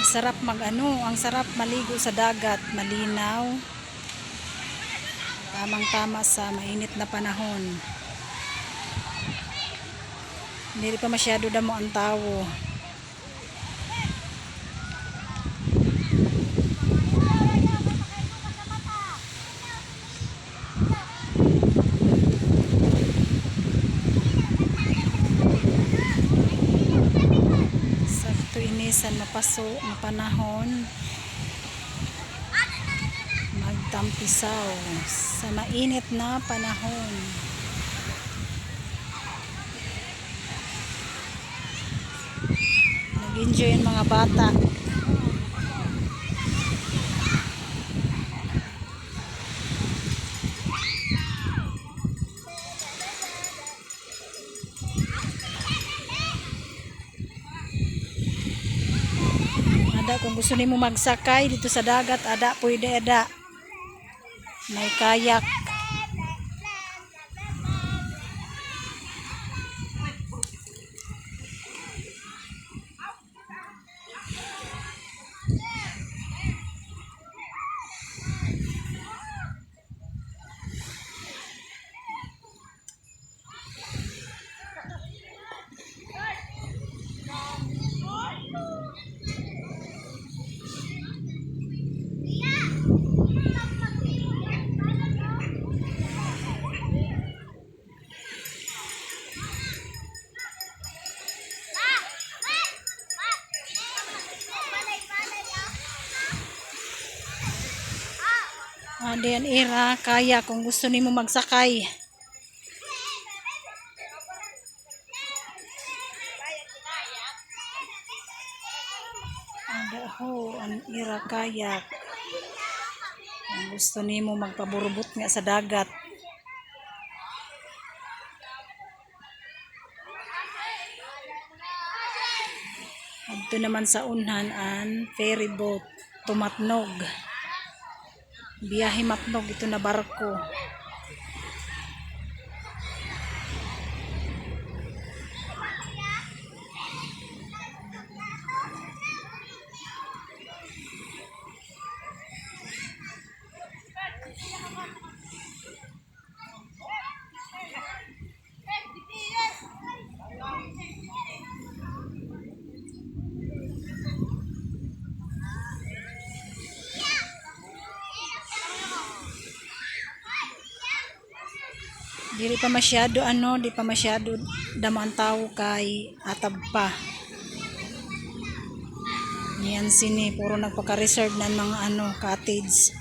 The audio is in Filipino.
Sarap mag ano, ang sarap maligo sa dagat, malinaw. Tamang tama sa mainit na panahon. Hindi pa masyado damo ang tao. Sakto inisan mapaso ang panahon. Magtampisaw sa mainit na panahon. Nag-enjoy mga bata. Ada kung gusto nimo magsakay dito sa dagat, ada pwede ada. May kayak. Ada yan era, kaya kung gusto nimo magsakay. Ada ho, ang era kayak. Kung gusto nimo magpaburubot nga sa dagat. Adto naman sa unhan an ferry boat tumatnog. Biyahe matnog ito na barko. Dili pa masyado ano, di pa masyado daman tao kay atab pa. Yan sini, puro nagpaka-reserve ng mga ano, cottage.